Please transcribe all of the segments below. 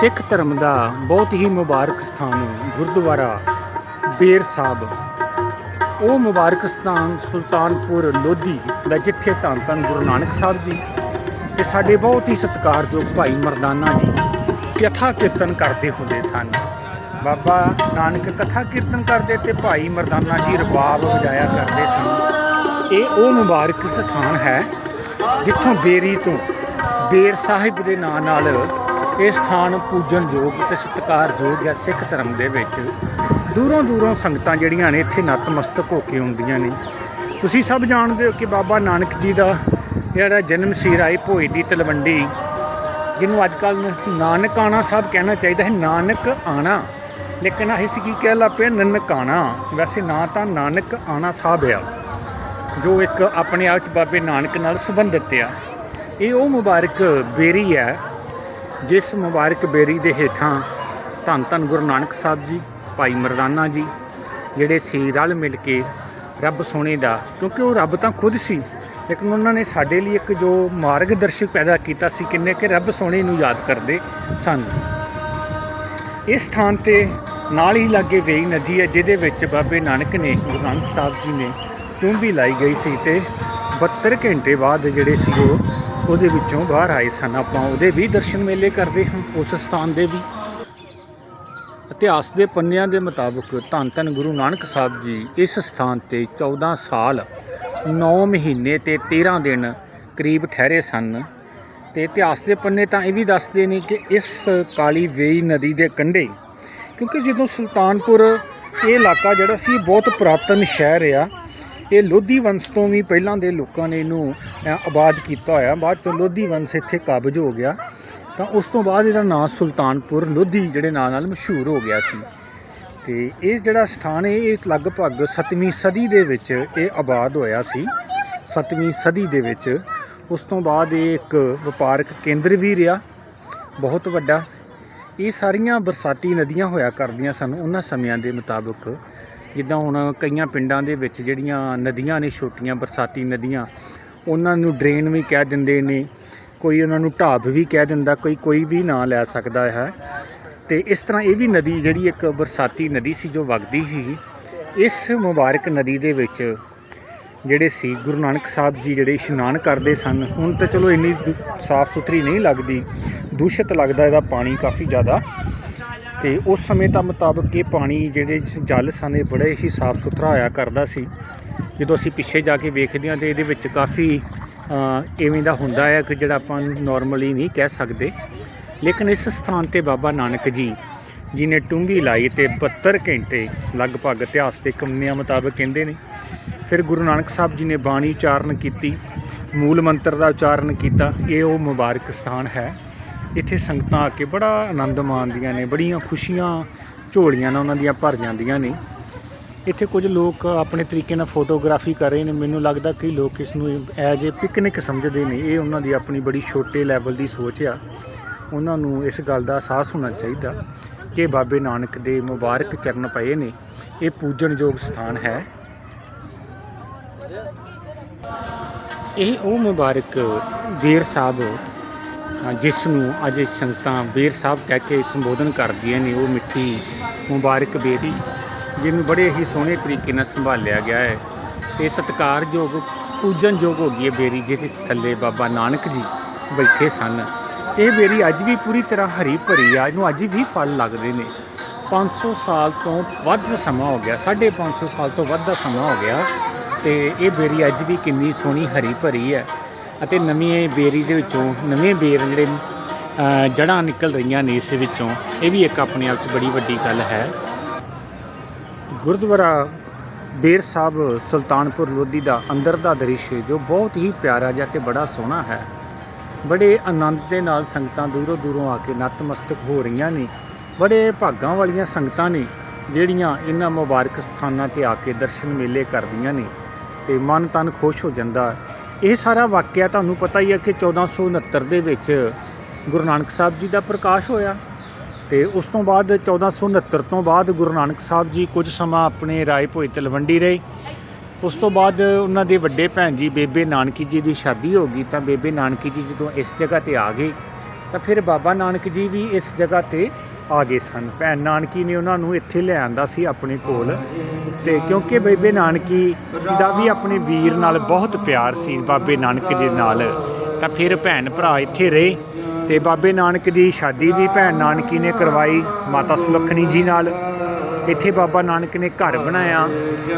ਸਿੱਖ ਧਰਮ ਦਾ ਬਹੁਤ ਹੀ ਮੁਬਾਰਕ ਸਥਾਨ ਗੁਰਦੁਆਰਾ ਬੇਰ ਸਾਹਿਬ। ਉਹ ਮੁਬਾਰਕ ਸਥਾਨ ਸੁਲਤਾਨਪੁਰ ਲੋਧੀ ਦਾ ਜਿੱਥੇ ਧੰਨ ਧੰਨ ਗੁਰੂ ਨਾਨਕ ਸਾਹਿਬ ਜੀ ਤੇ ਸਾਡੇ ਬਹੁਤ ਹੀ ਸਤਿਕਾਰਯੋਗ ਭਾਈ ਮਰਦਾਨਾ ਜੀ ਕਥਾ ਕੀਰਤਨ ਕਰਦੇ ਹੁੰਦੇ ਸਨ। ਬਾਬਾ ਨਾਨਕ ਕਥਾ ਕੀਰਤਨ ਕਰਦੇ ਤੇ ਭਾਈ ਮਰਦਾਨਾ ਜੀ ਰਬਾਬ ਵਜਾਇਆ ਕਰਦੇ ਸਨ। ਇਹ ਉਹ ਮੁਬਾਰਕ ਸਥਾਨ ਹੈ ਜਿੱਥੋਂ ਬੇਰੀ ਤੋਂ ਬੇਰ ਸਾਹਿਬ ਦੇ ਨਾਂ ਨਾਲ ਇਹ ਸਥਾਨ ਪੂਜਨਯੋਗ ਤੇ ਸਤਿਕਾਰਯੋਗ ਹੈ ਸਿੱਖ ਧਰਮ ਦੇ ਵਿੱਚ ਦੂਰੋਂ ਦੂਰੋਂ ਸੰਗਤਾਂ ਜਿਹੜੀਆਂ ਨੇ ਇੱਥੇ ਨਤਮਸਤਕ ਹੋ ਕੇ ਆਉਂਦੀਆਂ ਨੇ। ਤੁਸੀਂ ਸਭ ਜਾਣਦੇ ਹੋ ਕਿ ਬਾਬਾ ਨਾਨਕ ਜੀ ਦਾ ਜਿਹੜਾ ਜਨਮ ਸੀ ਰਾਏ ਭੋਏ ਦੀ ਤਲਵੰਡੀ, ਜਿਹਨੂੰ ਅੱਜ ਕੱਲ ਨਾਨਕ ਆਣਾ ਸਾਹਿਬ ਕਹਿਣਾ ਚਾਹੀਦਾ ਹੈ, ਨਾਨਕ ਆਣਾ। ਲੇਕਿਨ ਅਸੀਂ ਕੀ ਕਹਿ ਲੱਪੇ ਨਨਕਾਣਾ। ਵੈਸੇ ਨਾ ਤਾਂ ਨਾਨਕ ਆਣਾ ਸਾਹਿਬ ਆ, ਜੋ ਇੱਕ ਆਪਣੇ ਆਪ ਚ ਬਾਬੇ ਨਾਨਕ ਨਾਲ ਸੰਬੰਧਿਤ ਆ। ਇਹ ਉਹ ਮੁਬਾਰਕ ਬੇਰੀ ਹੈ ਜਿਸ ਮੁਬਾਰਕ ਬੇਰੀ ਦੇ ਹੇਠਾਂ ਧੰਨ ਧੰਨ ਗੁਰੂ ਨਾਨਕ ਸਾਹਿਬ ਜੀ, ਭਾਈ ਮਰਦਾਨਾ ਜੀ, ਜਿਹੜੇ ਸੀ ਰਲ ਮਿਲ ਕੇ ਰੱਬ ਸੋਹਣੇ ਦਾ, ਕਿਉਂਕਿ ਉਹ ਰੱਬ ਤਾਂ ਖੁਦ ਸੀ, ਲੇਕਿਨ ਉਹਨਾਂ ਨੇ ਸਾਡੇ ਲਈ ਇੱਕ ਜੋ ਮਾਰਗਦਰਸ਼ਕ ਪੈਦਾ ਕੀਤਾ ਸੀ, ਕਿੰਨੇ ਕਿ ਰੱਬ ਸੋਹਣੇ ਨੂੰ ਯਾਦ ਕਰਦੇ ਸਨ। ਇਸ ਸਥਾਨ ਤੇ ਨਾਲ ਹੀ ਲਾਗੇ ਵੇਈ ਨਦੀ ਹੈ, ਜਿਹਦੇ ਵਿੱਚ ਬਾਬੇ ਨਾਨਕ ਨੇ, ਗੁਰੂ ਨਾਨਕ ਸਾਹਿਬ ਜੀ ਨੇ ਚੁੰਬੀ ਲਾਈ ਗਈ ਸੀ ਤੇ 72 ਘੰਟੇ ਬਾਅਦ ਜਿਹੜੇ ਸੀ ਉਹ ਉਹਦੇ ਵਿੱਚੋਂ ਬਾਹਰ ਆਏ ਸਨ। ਆਪਾਂ ਉਹਦੇ ਵੀ ਦਰਸ਼ਨ ਮੇਲੇ ਕਰਦੇ ਹਾਂ, ਉਸ ਸਥਾਨ ਦੇ ਵੀ। ਇਤਿਹਾਸ ਦੇ ਪੰਨਿਆਂ ਦੇ ਮੁਤਾਬਕ ਧੰਨ ਧੰਨ ਗੁਰੂ ਨਾਨਕ ਸਾਹਿਬ ਜੀ ਇਸ ਸਥਾਨ ਤੇ 14 ਸਾਲ 9 ਮਹੀਨੇ ਤੇ 13 ਦਿਨ ਕਰੀਬ ਠਹਿਰੇ ਸਨ। ਤੇ ਇਤਿਹਾਸ ਦੇ ਪੰਨੇ ਤਾਂ ਇਹ ਵੀ ਦੱਸਦੇ ਨੇ ਕਿ ਇਸ ਕਾਲੀ ਵੇਈ ਨਦੀ ਦੇ ਕੰਢੇ, ਕਿਉਂਕਿ ਜਦੋਂ ਸੁਲਤਾਨਪੁਰ ਇਹ ਇਲਾਕਾ ਜਿਹੜਾ ਸੀ ਬਹੁਤ ਪੁਰਾਤਨ ਸ਼ਹਿਰ ਆ। ਇਹ ਲੋਧੀ ਵੰਸ਼ ਤੋਂ ਵੀ ਪਹਿਲਾਂ ਦੇ ਲੋਕਾਂ ਨੇ ਇਹਨੂੰ ਆਬਾਦ ਕੀਤਾ ਹੋਇਆ। ਬਾਅਦ ਚੋਂ ਲੋਧੀ ਵੰਸ਼ ਇੱਥੇ ਕਾਬਜ ਹੋ ਗਿਆ। ਤਾਂ ਉਸ ਤੋਂ ਬਾਅਦ ਇਹਦਾ ਨਾਮ ਸੁਲਤਾਨਪੁਰ ਲੋਧੀ, ਜਿਹੜੇ ਨਾਂ ਨਾਲ ਮਸ਼ਹੂਰ ਹੋ ਗਿਆ ਸੀ। ਤੇ ਇਹ ਜਿਹੜਾ ਸਥਾਨ ਹੈ, ਇਹ ਲਗਭਗ 7ਵੀਂ ਸਦੀ ਦੇ ਵਿੱਚ ਇਹ ਆਬਾਦ ਹੋਇਆ ਸੀ। 7ਵੀਂ ਸਦੀ ਦੇ ਵਿੱਚ ਉਸ ਤੋਂ ਬਾਅਦ ਇਹ ਇੱਕ ਵਪਾਰਕ ਕੇਂਦਰ ਵੀ ਰਿਹਾ, ਬਹੁਤ ਵੱਡਾ। ਇਹ ਸਾਰੀਆਂ ਬਰਸਾਤੀ ਨਦੀਆਂ ਹੋਇਆ ਕਰਦੀਆਂ ਸਨ। ਉਹਨਾਂ ਸਮਿਆਂ ਦੇ ਮੁਤਾਬਕ ਜਿੱਦਾਂ ਹੁਣ ਕਈਆਂ ਪਿੰਡਾਂ ਦੇ ਵਿੱਚ ਜਿਹੜੀਆਂ ਨਦੀਆਂ ਨੇ, ਛੋਟੀਆਂ ਬਰਸਾਤੀ ਨਦੀਆਂ, ਉਹਨਾਂ ਨੂੰ ਡਰੇਨ ਵੀ ਕਹਿ ਦਿੰਦੇ ਨੇ, ਕੋਈ ਉਹਨਾਂ ਨੂੰ ਢਾਬ ਵੀ ਕਹਿ ਦਿੰਦਾ, ਕੋਈ ਕੋਈ ਵੀ ਨਾਂ ਲੈ ਸਕਦਾ ਹੈ। ਤੇ ਇਸ ਤਰ੍ਹਾਂ ਇਹ ਵੀ ਨਦੀ ਜਿਹੜੀ ਇੱਕ ਬਰਸਾਤੀ ਨਦੀ ਸੀ ਜੋ ਵਗਦੀ ਸੀ, ਇਸ ਮੁਬਾਰਕ ਨਦੀ ਦੇ ਵਿੱਚ ਜਿਹੜੇ ਸੀ, ਗੁਰੂ ਨਾਨਕ ਸਾਹਿਬ ਜੀ ਜਿਹੜੇ ਇਸ਼ਨਾਨ ਕਰਦੇ ਸਨ, ਹੁਣ ਤਾਂ ਚਲੋ ਇੰਨੀ ਸਾਫ਼ ਸੁਥਰੀ ਨਹੀਂ ਲੱਗਦੀ, ਦੂਸ਼ਿਤ ਲੱਗਦਾ ਇਹਦਾ ਪਾਣੀ ਕਾਫੀ ਜ਼ਿਆਦਾ। ਤੇ ਉਸ ਸਮੇਂ ਦਾ ਮੁਤਾਬਕ ਇਹ ਪਾਣੀ ਜਿਹੜੇ ਜਲ ਸਨ ਇਹ ਬੜੇ ਹੀ ਸਾਫ਼ ਸੁਥਰਾ ਹੋਇਆ ਕਰਦਾ ਸੀ। ਜਦੋਂ ਅਸੀਂ ਪਿੱਛੇ ਜਾ ਕੇ ਵੇਖਦੇ ਹਾਂ ਤੇ ਇਹਦੇ ਵਿੱਚ ਕਾਫੀ ਅ, ਇਵੇਂ ਦਾ ਹੁੰਦਾ ਹੈ ਕਿ ਜਿਹੜਾ ਆਪਾਂ ਨਾਰਮਲੀ ਨਹੀਂ ਕਹਿ ਸਕਦੇ। ਲੇਕਿਨ ਇਸ ਸਥਾਨ ਤੇ ਬਾਬਾ ਨਾਨਕ ਜੀ ਜੀ ਨੇ ਟੁੰਬੀ ਲਾਈ ਤੇ 72 ਘੰਟੇ ਲਗਭਗ ਇਤਿਹਾਸ ਦੇ ਕੰਨਿਆਂ ਮੁਤਾਬਕ ਕਹਿੰਦੇ ਨੇ। ਫਿਰ ਗੁਰੂ ਨਾਨਕ ਸਾਹਿਬ ਜੀ ਨੇ ਬਾਣੀ ਉਚਾਰਨ ਕੀਤੀ ਮੂਲ ਮੰਤਰ ਦਾ ਉਚਾਰਨ ਕੀਤਾ। ਇਹ ਉਹ ਮੁਬਾਰਕ ਸਥਾਨ ਹੈ ਇੱਥੇ ਸੰਗਤਾਂ ਆ ਕੇ ਬੜਾ ਆਨੰਦ ਮਾਣਦੀਆਂ ਨੇ, ਬੜੀਆਂ ਖੁਸ਼ੀਆਂ, ਝੋਲੀਆਂ ਨਾਲ ਉਹਨਾਂ ਦੀਆਂ ਭਰ ਜਾਂਦੀਆਂ ਨੇ। ਇੱਥੇ ਕੁਝ ਲੋਕ ਆਪਣੇ ਤਰੀਕੇ ਨਾਲ ਫੋਟੋਗ੍ਰਾਫੀ ਕਰ ਰਹੇ ਨੇ, ਮੈਨੂੰ ਲੱਗਦਾ ਕਈ ਲੋਕ ਇਸ ਨੂੰ ਐਜ ਏ ਪਿਕਨਿਕ ਸਮਝਦੇ ਨੇ। ਇਹ ਉਹਨਾਂ ਦੀ ਆਪਣੀ ਬੜੀ ਛੋਟੇ ਲੈਵਲ ਦੀ ਸੋਚ ਆ। ਉਹਨਾਂ ਨੂੰ ਇਸ ਗੱਲ ਦਾ ਅਹਿਸਾਸ ਹੋਣਾ ਚਾਹੀਦਾ ਕਿ ਬਾਬੇ ਨਾਨਕ ਦੇ ਮੁਬਾਰਕ ਚਰਨ ਪਏ ਨੇ। ਇਹ ਪੂਜਣਯੋਗ ਸਥਾਨ ਹੈ। ਇਹ ਉਹ ਮੁਬਾਰਕ ਵੀਰ ਸਾਹਿਬ ਜਿਸ ਨੂੰ ਅੱਜ ਸੰਗਤਾਂ ਬੇਰ ਸਾਹਿਬ ਕਹਿ ਕੇ ਸੰਬੋਧਨ ਕਰਦੀਆਂ ਨੇ, ਉਹ ਮਿੱਠੀ ਮੁਬਾਰਕ ਬੇਰੀ, ਜਿਹਨੂੰ ਬੜੇ ਹੀ ਸੋਹਣੇ ਤਰੀਕੇ ਨਾਲ ਸੰਭਾਲਿਆ ਗਿਆ ਹੈ। ਤੇ ਸਤਿਕਾਰਯੋਗ, ਪੂਜਨਯੋਗ ਹੋ ਗਈ ਹੈ ਬੇਰੀ, ਜਿਹਦੇ ਥੱਲੇ ਬਾਬਾ ਨਾਨਕ ਜੀ ਬੈਠੇ ਸਨ। ਇਹ ਬੇਰੀ ਅੱਜ ਵੀ ਪੂਰੀ ਤਰ੍ਹਾਂ ਹਰੀ ਭਰੀ ਆ, ਇਹਨੂੰ ਅੱਜ ਵੀ ਫਲ ਲੱਗਦੇ ਨੇ। 500 ਸਾਲ ਤੋਂ ਵੱਧ ਦਾ ਸਮਾਂ ਹੋ ਗਿਆ 550 ਸਾਲ ਤੋਂ ਵੱਧ ਦਾ ਸਮਾਂ ਹੋ ਗਿਆ, ਤੇ ਇਹ ਬੇਰੀ ਅੱਜ ਵੀ ਕਿੰਨੀ ਸੋਹਣੀ ਹਰੀ ਭਰੀ ਹੈ। ਅਤੇ ਨਵੀਂ ਬੇਰੀ ਦੇ ਵਿੱਚੋਂ ਨਵੇਂ ਬੇਰ ਜਿਹੜੇ ਅ, ਜੜ੍ਹਾਂ ਨਿਕਲ ਰਹੀਆਂ ਨੇ ਇਸ ਵਿੱਚੋਂ ਇਹ ਵੀ ਇੱਕ ਆਪਣੇ ਆਪ 'ਚ ਬੜੀ ਵੱਡੀ ਗੱਲ ਹੈ। ਗੁਰਦੁਆਰਾ ਬੇਰ ਸਾਹਿਬ ਸੁਲਤਾਨਪੁਰ ਲੋਧੀ ਦਾ ਅੰਦਰ ਦਾ ਦ੍ਰਿਸ਼ ਜੋ ਬਹੁਤ ਹੀ ਪਿਆਰਾ ਜਿਹਾ ਤੇ ਬੜਾ ਸੋਹਣਾ ਹੈ। ਬੜੇ ਆਨੰਦ ਦੇ ਨਾਲ ਸੰਗਤਾਂ ਦੂਰੋਂ ਦੂਰੋਂ ਆ ਕੇ ਨਤਮਸਤਕ ਹੋ ਰਹੀਆਂ ਨੇ। ਬੜੇ ਭਾਗਾਂ ਵਾਲੀਆਂ ਸੰਗਤਾਂ ਨੇ ਜਿਹੜੀਆਂ ਇਹਨਾਂ ਮੁਬਾਰਕ ਸਥਾਨਾਂ ਤੇ ਆ ਕੇ ਦਰਸ਼ਨ ਮੇਲੇ ਕਰਦੀਆਂ ਨੇ। ਤੇ ਮਨ ਤਨ ਖੁਸ਼ ਹੋ ਜਾਂਦਾ ਇਹ ਸਾਰਾ ਵਾਕਿਆ ਤੁਹਾਨੂੰ ਪਤਾ ਹੀ ਹੈ ਕਿ 1469 ਦੇ ਵਿੱਚ ਗੁਰੂ ਨਾਨਕ ਸਾਹਿਬ ਜੀ ਦਾ ਪ੍ਰਕਾਸ਼ ਹੋਇਆ ਤੇ ਉਸ ਤੋਂ ਬਾਅਦ 1469 ਤੋਂ ਬਾਅਦ ਗੁਰੂ ਨਾਨਕ ਸਾਹਿਬ ਜੀ ਕੁਝ ਸਮਾਂ ਆਪਣੇ ਰਾਏ ਭੋਏ ਤਲਵੰਡੀ ਰਹੇ। ਉਸ ਤੋਂ ਬਾਅਦ ਉਹਨਾਂ ਦੇ ਵੱਡੇ ਭੈਣ ਜੀ ਬੇਬੇ ਨਾਨਕੀ ਜੀ ਦੀ ਸ਼ਾਦੀ ਹੋ ਗਈ ਤਾਂ ਬੇਬੇ ਨਾਨਕੀ ਜੀ ਜਦੋਂ ਇਸ ਜਗ੍ਹਾ ਤੇ ਆ ਗਏ ਤਾਂ ਫਿਰ ਬਾਬਾ ਨਾਨਕ ਜੀ ਵੀ ਇਸ ਜਗ੍ਹਾ ਤੇ ਆ ਗਏ ਸਨ। ਭੈਣ ਨਾਨਕੀ ਨੇ ਉਹਨਾਂ ਨੂੰ ਇੱਥੇ ਲੈ ਆਂਦਾ ਸੀ ਆਪਣੇ ਕੋਲ। ਤੇ ਕਿਉਂਕਿ ਬੇਬੇ ਨਾਨਕੀ ਦਾ ਵੀ ਆਪਣੇ ਵੀਰ ਨਾਲ ਬਹੁਤ ਪਿਆਰ ਸੀ ਬਾਬੇ ਨਾਨਕ ਦੇ ਨਾਲ, ਤਾਂ ਫਿਰ ਭੈਣ ਭਰਾ ਇੱਥੇ ਰਹੇ ਤੇ ਬਾਬੇ ਨਾਨਕ ਦੀ ਸ਼ਾਦੀ ਵੀ ਭੈਣ ਨਾਨਕੀ ਨੇ ਕਰਵਾਈ ਮਾਤਾ ਸੁਲੱਖਣੀ ਜੀ ਨਾਲ। ਇੱਥੇ ਬਾਬਾ ਨਾਨਕ ਨੇ ਘਰ ਬਣਾਇਆ।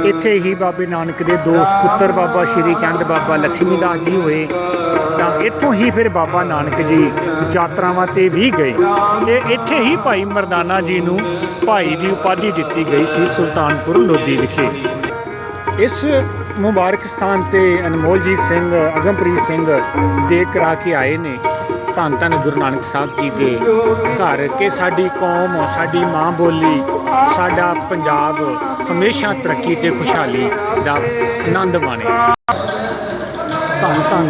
ਇੱਥੇ ਹੀ ਬਾਬੇ ਨਾਨਕ ਦੇ ਦੋ ਪੁੱਤਰ ਬਾਬਾ ਸ਼੍ਰੀ ਚੰਦ ਬਾਬਾ ਲక్ష్ਮੀ ਦਾਸ ਜੀ ਹੋਏ। ਤਾਂ ਇੱਥੋਂ ਹੀ ਫਿਰ ਬਾਬਾ ਨਾਨਕ ਜੀ ਯਾਤਰਾਵਾਂ ਤੇ ਵੀ ਗਏ। ਤੇ ਇੱਥੇ ਹੀ ਭਾਈ ਮਰਦਾਨਾ ਜੀ ਨੂੰ ਭਾਈ ਦੀ ਉਪਾਧੀ ਦਿੱਤੀ ਗਈ ਸੀ ਸੁਲਤਾਨਪੁਰ ਲੋਧੀ ਵਿਖੇ। ਇਸ ਮੁਬਾਰਕ ਸਥਾਨ ਤੇ ਅਨਮੋਲਜੀਤ ਸਿੰਘ, ਅਗਮਪ੍ਰੀਤ ਸਿੰਘ ਦੇ ਕਰਾ ਕੇ ਆਏ ਨੇ। ਧੰਨ ਧੰਨ ਗੁਰੂ ਨਾਨਕ ਸਾਹਿਬ ਜੀ ਦੇ ਘਰ ਕਿ ਸਾਡੀ ਕੌਮ, ਸਾਡੀ ਮਾਂ ਬੋਲੀ ਸਾਡਾ ਪੰਜਾਬ ਹਮੇਸ਼ਾ ਤਰੱਕੀ ਤੇ ਖੁਸ਼ਹਾਲੀ ਦਾ ਆਨੰਦ ਮਾਣੇ। ਧੰਨ ਧੰਨ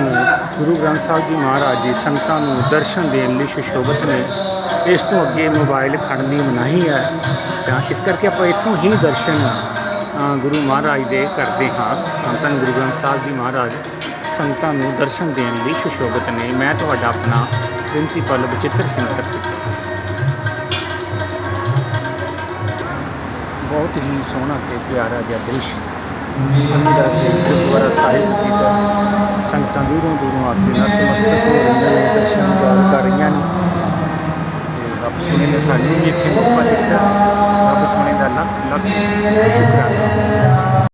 ਗੁਰੂ ਗ੍ਰੰਥ ਸਾਹਿਬ ਜੀ ਮਹਾਰਾਜ ਜੀ, ਸੰਗਤਾਂ ਨੂੰ ਦਰਸ਼ਨ ਦੇਣ ਲਈ ਸੁਸ਼ੋਭਿਤ ਨੇ। ਇਸ ਤੋਂ ਅੱਗੇ ਮੋਬਾਈਲ ਖੜਨ ਦੀ ਮਨਾਹੀ ਹੈ। ਤਾਂ ਇਸ ਕਰਕੇ ਆਪਾਂ ਇੱਥੋਂ ਹੀ ਦਰਸ਼ਨ ਗੁਰੂ ਮਹਾਰਾਜ ਦੇ ਕਰਦੇ ਹਾਂ। ਧੰਨ ਧੰਨ ਗੁਰੂ ਗ੍ਰੰਥ ਸਾਹਿਬ ਜੀ ਮਹਾਰਾਜ, ਸੰਗਤਾਂ ਨੂੰ ਦਰਸ਼ਨ ਦੇਣ ਲਈ ਸੁਸ਼ੋਭਿਤ ਨੇ। ਮੈਂ ਤੁਹਾਡਾ ਆਪਣਾ ਪ੍ਰਿੰਸੀਪਲ ਬਚਿੱਤਰ ਸਿੰਘ ਤਰਸਿੱਕਾ ਬਹੁਤ ਹੀ ਸੋਹਣਾ ਤੇ ਪਿਆਰਾ ਜਿਹਾ ਦ੍ਰਿਸ਼ ਅੰਦਰ ਤੇ ਗੁਰਦੁਆਰਾ ਸਾਹਿਬ ਜੀ ਦਾ। ਸੰਗਤਾਂ ਦੂਰੋਂ ਦੂਰੋਂ ਆ ਕੇ ਨਤਮਸਤਕ ਹੋ ਰਹੀਆਂ ਨੇ, ਦਰਸ਼ਨ ਕਰ ਰਹੀਆਂ ਨੇ। ਤੇ ਰੱਬ ਸੋਹਣੇ ਨੇ ਸਾਨੂੰ ਵੀ ਇੱਥੇ ਮੌਕਾ ਦਿੱਤਾ। ਰੱਬ ਸੋਹਣੇ ਦਾ ਲੱਖ ਲੱਖ ਸ਼ੁਕਰਾਨਾ।